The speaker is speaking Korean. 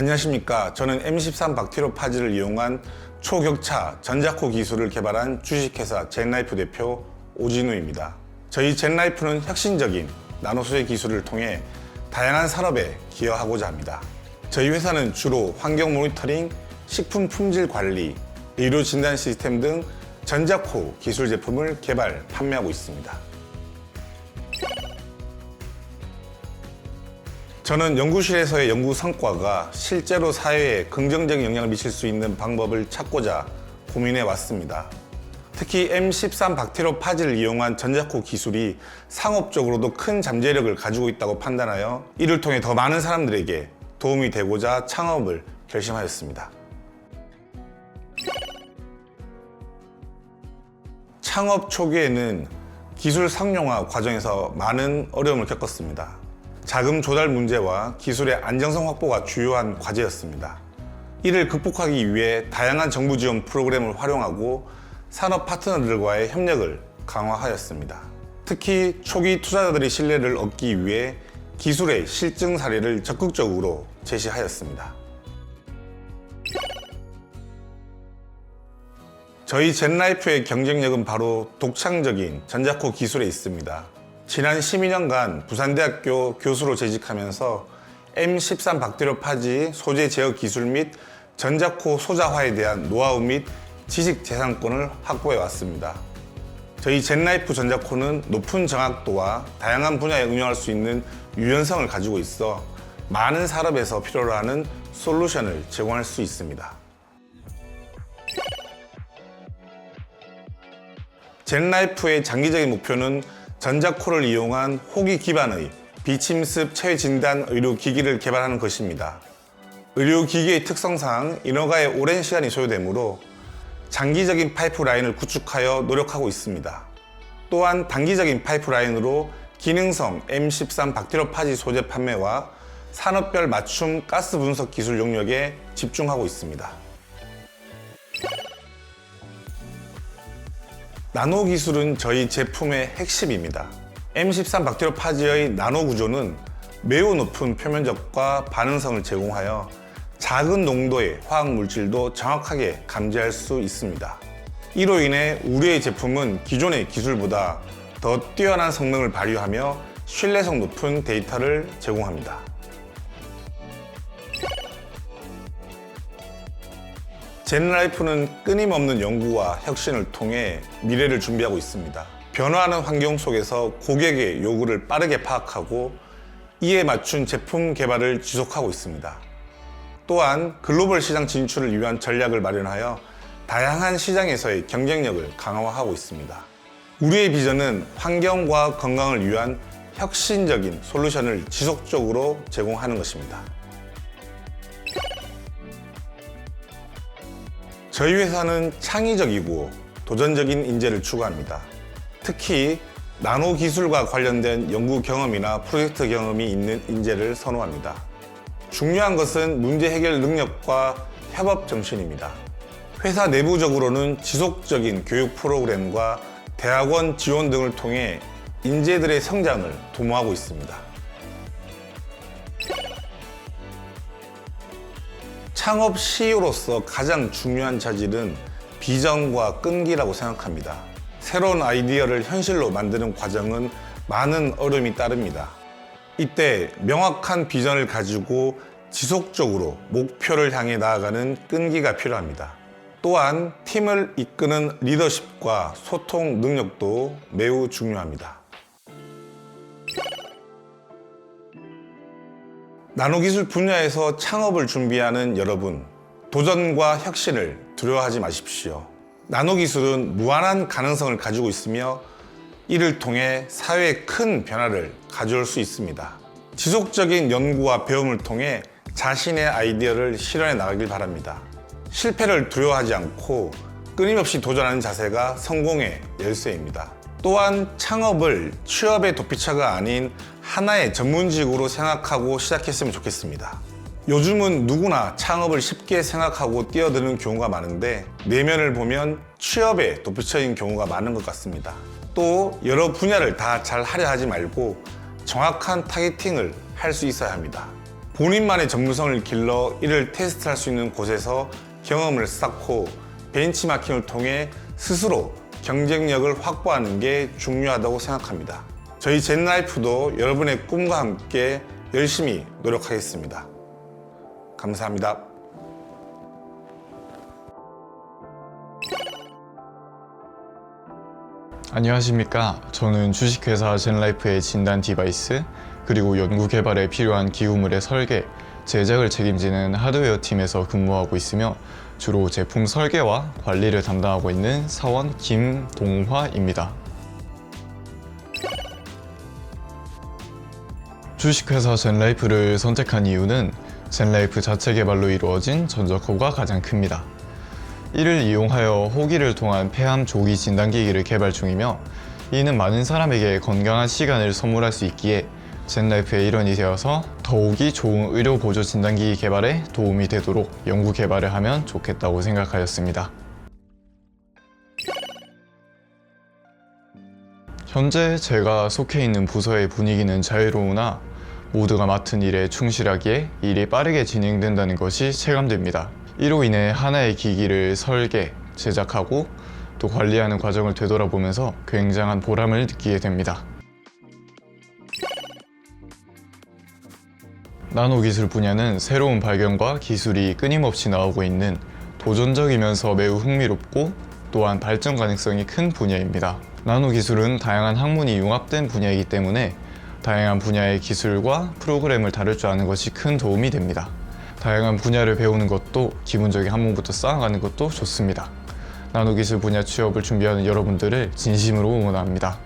안녕하십니까. 저는 M13 박테로 파지를 이용한 초격차 전자코 기술을 개발한 주식회사 젠라이프 대표 오진우입니다. 저희 젠라이프는 혁신적인 나노 소재 기술을 통해 다양한 산업에 기여하고자 합니다. 저희 회사는 주로 환경 모니터링, 식품 품질 관리, 의료 진단 시스템 등 전자코 기술 제품을 개발, 판매하고 있습니다. 저는 연구실에서의 연구 성과가 실제로 사회에 긍정적인 영향을 미칠 수 있는 방법을 찾고자 고민해 왔습니다. 특히 M13 박테로 파지를 이용한 전자코 기술이 상업적으로도 큰 잠재력을 가지고 있다고 판단하여 이를 통해 더 많은 사람들에게 도움이 되고자 창업을 결심하였습니다. 창업 초기에는 기술 상용화 과정에서 많은 어려움을 겪었습니다. 자금 조달 문제와 기술의 안정성 확보가 주요한 과제였습니다. 이를 극복하기 위해 다양한 정부 지원 프로그램을 활용하고 산업 파트너들과의 협력을 강화하였습니다. 특히 초기 투자자들의 신뢰를 얻기 위해 기술의 실증 사례를 적극적으로 제시하였습니다. 저희 젠라이프의 경쟁력은 바로 독창적인 전자코 기술에 있습니다. 지난 12년간 부산대학교 교수로 재직하면서 M13 박테로 파지 소재 제어 기술 및 전자코 소자화에 대한 노하우 및 지식 재산권을 확보해 왔습니다. 저희 젠라이프 전자코는 높은 정확도와 다양한 분야에 응용할 수 있는 유연성을 가지고 있어 많은 산업에서 필요로 하는 솔루션을 제공할 수 있습니다. 젠라이프의 장기적인 목표는 전자코를 이용한 호기 기반의 비침습 체외 진단 의료 기기를 개발하는 것입니다. 의료 기기의 특성상 인허가에 오랜 시간이 소요되므로 장기적인 파이프라인을 구축하여 노력하고 있습니다. 또한 단기적인 파이프라인으로 기능성 M13 박테로 파지 소재 판매와 산업별 맞춤 가스 분석 기술 용역에 집중하고 있습니다. 나노 기술은 저희 제품의 핵심입니다. M13 박테로 파지의 나노 구조는 매우 높은 표면적과 반응성을 제공하여 작은 농도의 화학 물질도 정확하게 감지할 수 있습니다. 이로 인해 우리의 제품은 기존의 기술보다 더 뛰어난 성능을 발휘하며 신뢰성 높은 데이터를 제공합니다. 젠라이프는 끊임없는 연구와 혁신을 통해 미래를 준비하고 있습니다. 변화하는 환경 속에서 고객의 요구를 빠르게 파악하고 이에 맞춘 제품 개발을 지속하고 있습니다. 또한 글로벌 시장 진출을 위한 전략을 마련하여 다양한 시장에서의 경쟁력을 강화하고 있습니다. 우리의 비전은 환경과 건강을 위한 혁신적인 솔루션을 지속적으로 제공하는 것입니다. 저희 회사는 창의적이고 도전적인 인재를 추구합니다. 특히 나노 기술과 관련된 연구 경험이나 프로젝트 경험이 있는 인재를 선호합니다. 중요한 것은 문제 해결 능력과 협업 정신입니다. 회사 내부적으로는 지속적인 교육 프로그램과 대학원 지원 등을 통해 인재들의 성장을 도모하고 있습니다. 창업 CEO로서 가장 중요한 자질은 비전과 끈기라고 생각합니다. 새로운 아이디어를 현실로 만드는 과정은 많은 어려움이 따릅니다. 이때 명확한 비전을 가지고 지속적으로 목표를 향해 나아가는 끈기가 필요합니다. 또한 팀을 이끄는 리더십과 소통 능력도 매우 중요합니다. 나노기술 분야에서 창업을 준비하는 여러분, 도전과 혁신을 두려워하지 마십시오. 나노기술은 무한한 가능성을 가지고 있으며 이를 통해 사회에 큰 변화를 가져올 수 있습니다. 지속적인 연구와 배움을 통해 자신의 아이디어를 실현해 나가길 바랍니다. 실패를 두려워하지 않고 끊임없이 도전하는 자세가 성공의 열쇠입니다. 또한 창업을 취업의 도피처가 아닌 하나의 전문직으로 생각하고 시작했으면 좋겠습니다. 요즘은 누구나 창업을 쉽게 생각하고 뛰어드는 경우가 많은데 내면을 보면 취업의 도피처인 경우가 많은 것 같습니다. 또 여러 분야를 다 잘 하려 하지 말고 정확한 타겟팅을 할 수 있어야 합니다. 본인만의 전문성을 길러 이를 테스트할 수 있는 곳에서 경험을 쌓고 벤치마킹을 통해 스스로 경쟁력을 확보하는 게 중요하다고 생각합니다. 저희 젠라이프도 여러분의 꿈과 함께 열심히 노력하겠습니다. 감사합니다. 안녕하십니까. 저는 주식회사 젠라이프의 진단 디바이스, 그리고 연구 개발에 필요한 기후물의 설계, 제작을 책임지는 하드웨어 팀에서 근무하고 있으며 주로 제품 설계와 관리를 담당하고 있는 사원 김동화입니다. 주식회사 젠라이프를 선택한 이유는 젠라이프 자체 개발로 이루어진 전적호가 가장 큽니다. 이를 이용하여 호기를 통한 폐암 조기 진단기기를 개발 중이며 이는 많은 사람에게 건강한 시간을 선물할 수 있기에 젠라이프의 일원이 되어서 더욱이 좋은 의료 보조 진단기기 개발에 도움이 되도록 연구 개발을 하면 좋겠다고 생각하였습니다. 현재 제가 속해 있는 부서의 분위기는 자유로우나 모두가 맡은 일에 충실하기에 일이 빠르게 진행된다는 것이 체감됩니다. 이로 인해 하나의 기기를 설계, 제작하고 또 관리하는 과정을 되돌아보면서 굉장한 보람을 느끼게 됩니다. 나노 기술 분야는 새로운 발견과 기술이 끊임없이 나오고 있는 도전적이면서 매우 흥미롭고 또한 발전 가능성이 큰 분야입니다. 나노 기술은 다양한 학문이 융합된 분야이기 때문에 다양한 분야의 기술과 프로그램을 다룰 줄 아는 것이 큰 도움이 됩니다. 다양한 분야를 배우는 것도 기본적인 학문부터 쌓아가는 것도 좋습니다. 나노 기술 분야 취업을 준비하는 여러분들을 진심으로 응원합니다.